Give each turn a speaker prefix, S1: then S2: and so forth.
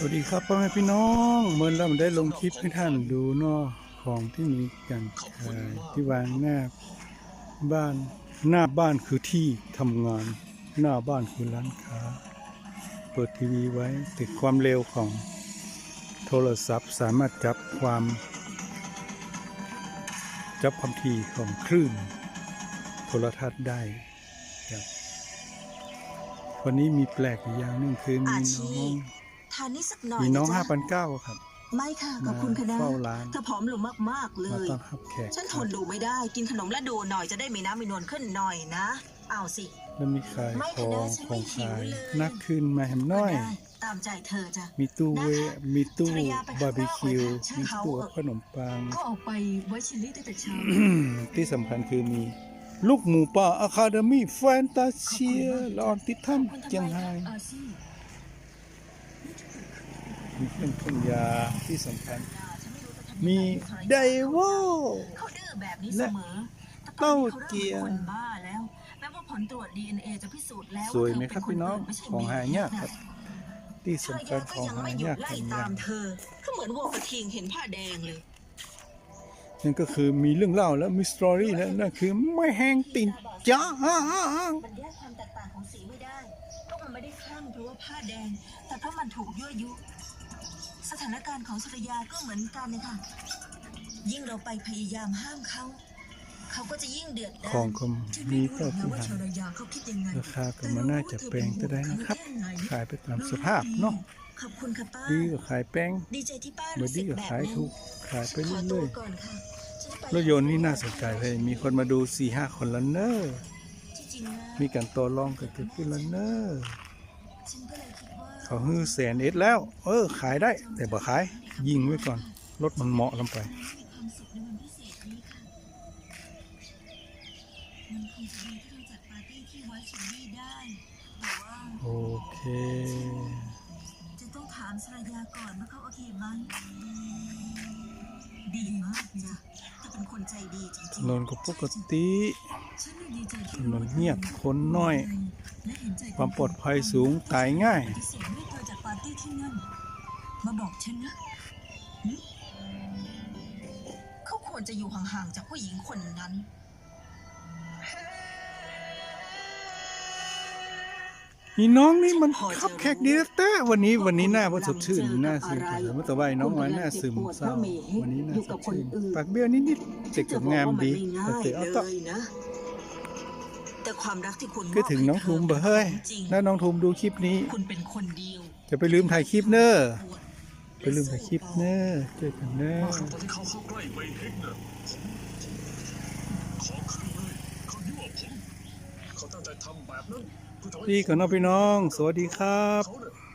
S1: สวัสดีครับพ่อแม่พี่น้องเมื่อเราได้ลงคลิปให้ท่านดูนาะของที่มีการขายที่วางหน้าบ้านหน้าบ้านคือที่ทำงาน หน้าบ้านคือร้านค้า เปิดทีวีไว้ติดความเร็วของโทรศัพท์สามารถจับความ จับความถี่ของคลื่น โทรทัศน์ได้ครับวันนี้มีแปลกอย่างหนึงคือมีน้อง
S2: ทานนี่สักหน่อย
S1: มีน้องะห้า
S2: จ๊ะ
S1: พันเก้าครับ
S2: ไม่ค่ะข
S1: มา
S2: อบคุณคณะ
S1: เฝ้าร้าน
S2: เธอผอมลงมากๆเล
S1: มาย ต้อนรับแขก
S2: ฉันทนดูไม่ได้กินขนมและดูหน่อยจะได้มีน้ำมีนวลขึ้นหน่อยนะ เอาสิ
S1: แล้วมีขาย
S2: ไม่
S1: ข
S2: ค่ะ
S1: อง
S2: นะฉัน
S1: ข
S2: ไม่
S1: อง
S2: หิว
S1: ขาย
S2: เลย
S1: นักขึ้นมาแหมน้อย
S2: ก็ได้ตามใจเธอจ้ะ
S1: มีตู้เว
S2: นะคะ
S1: มีตู้
S2: ภรรยาไปข้างนอก
S1: บาร์บีคิว
S2: เลยค่ะ
S1: มี
S2: ช่างเขา
S1: ตู้ขนมปัง
S2: ก็ออกไปไว้ชิลลี่ตั้งแต่เช้า
S1: ที่สำคัญคือมี ลูกหมูป่าอะคาเดมี่แฟนตาเชียลอนติทัมเจียงไฮ้
S2: อาชี
S1: มีเครื่องพ่นยาที่สำคัญ
S2: ฉันไม่รู้จะทำยังไง
S1: มี
S2: ภรรยา
S1: ไดโว
S2: เขาดื้อแบบนี้เส
S1: และ
S2: มอแต่ต
S1: เต้า
S2: อนนี้เขา
S1: เจีย
S2: เริ่มเป็นคนบ้าแล้วแม้ว่าผลตรวจ DNA จะพิสูจน์แล้ว
S1: สวยไหม
S2: ว่าเธ
S1: ครับ
S2: เป็
S1: พี่น้อง
S2: ไม่ใช่
S1: ของหายาก
S2: เมี
S1: ครับที่
S2: ภรร
S1: สำคั
S2: ยา
S1: ญ
S2: ก็
S1: ของ
S2: ยัง
S1: หา
S2: ไม่หยุ
S1: ยา
S2: ด
S1: ก
S2: ไล่
S1: เป็นอ
S2: ตา
S1: ย่าง
S2: มเธอก็เหมือนวัวกระทิงเห็นผ้าแดงเลย
S1: นั่นก็คือมีเรื่องเล่าและมีสตอรี่และนั่นคือไม่แห้งตินจ้า
S2: มันแยกความแตกต่างของสีไม่ได้ก็มันไม่ได้คลั่งเพราะว่าผ้าแดง แต่เพราะมันถูกยั่วยุสถานการณ์ของสุริยาก็เหมือนกันนะคะยิ่งเราไปพยายามห้ามเขา เขาก็จะยิ่งเดือด
S1: ของ
S2: ร้อน
S1: ก็
S2: ฉัน
S1: มี
S2: ไม่รู้หร
S1: ก็
S2: อกนะ
S1: คือ
S2: ว่า
S1: หา
S2: ชรยาเขาคิดยังไง
S1: ราคาก็มันน่าจะแพงก็ได้นะครับ ขายไปตามสภาพเนาะ
S2: ขอบคุณค่ะป้า
S1: ดีก็ขายแป้ง
S2: ดีใจที่ป้า
S1: บ
S2: รู้
S1: ดี
S2: สึก
S1: ก็
S2: แบบ
S1: ขาย
S2: นั้น
S1: ถูกขายไป
S2: ฉันขอตั
S1: เรื่
S2: ว
S1: อย
S2: ก่อนค่ะฉันจะไป
S1: ๆรถยนต์นี่น่าสนใจเลย มีคนมาดู4ี่ห้าคนแล้วเนอะ
S2: ที่จริงนะ
S1: มีการต่อรองกันเกิดขึ้นแล้วเนอะ
S2: ฉันก็เลยคิดว่า
S1: เขาฮือแสนเอ็ดแล้ว เออ ขายได้ แต่บ่ขาย ยิงไว้ก่อน รถมันเหมาะลงไป โอเค
S2: จะต้องถามสรยาก่อนว่าเขาโอเคไหมดีมากจ้ะ จะเป็นคนใจดีจริง
S1: นนก็ปกติ
S2: ๆฉันดีใจที่
S1: ถนนเงียบคนน้อย
S2: และเห็นใจ
S1: ความปลอดภัยสูงตายง่าย
S2: ปฏิเสธไม่ให้เธอจัดปาร์ตี้ที่นั่นมาบอกฉันนะหึเขาควรจะอยู่ห่างๆจากผู้หญิงคนนั้น
S1: นี่น้องนี่มันคับแขกดีนะแต่วันนี้วันนี้หน้าว่าสดชื่นหน้าซึมแต่เมื่อตะไว้น้องวันหน้าซึมเศร้าวันนี้หน้าสดชื่นปากเบี้ยวนิดๆแต่ก็งามดีแต่เอาต่อ
S2: นะแต่ความรักที่คุณ
S1: ก็ถึงน้องทุมเบอร์เฮ้ย
S2: จริง
S1: ถ้าน้องทุมดูคลิปนี้
S2: คุณเป็นคนเดียว
S1: จะไปลืมถ่ายคลิปเนอะไปลืมถ่ายคลิปเนอะเจอกันเนอะ
S3: ตอนที่เขาเข้าใกล้ไปเพ็กน่ะผมขอขึ้นเลยเขายั่วผมเขาตั้งใจทำแบบนั้นเพื่อทำให้
S1: ดีก่อนน้องพี่น้อง สวัสดีครับ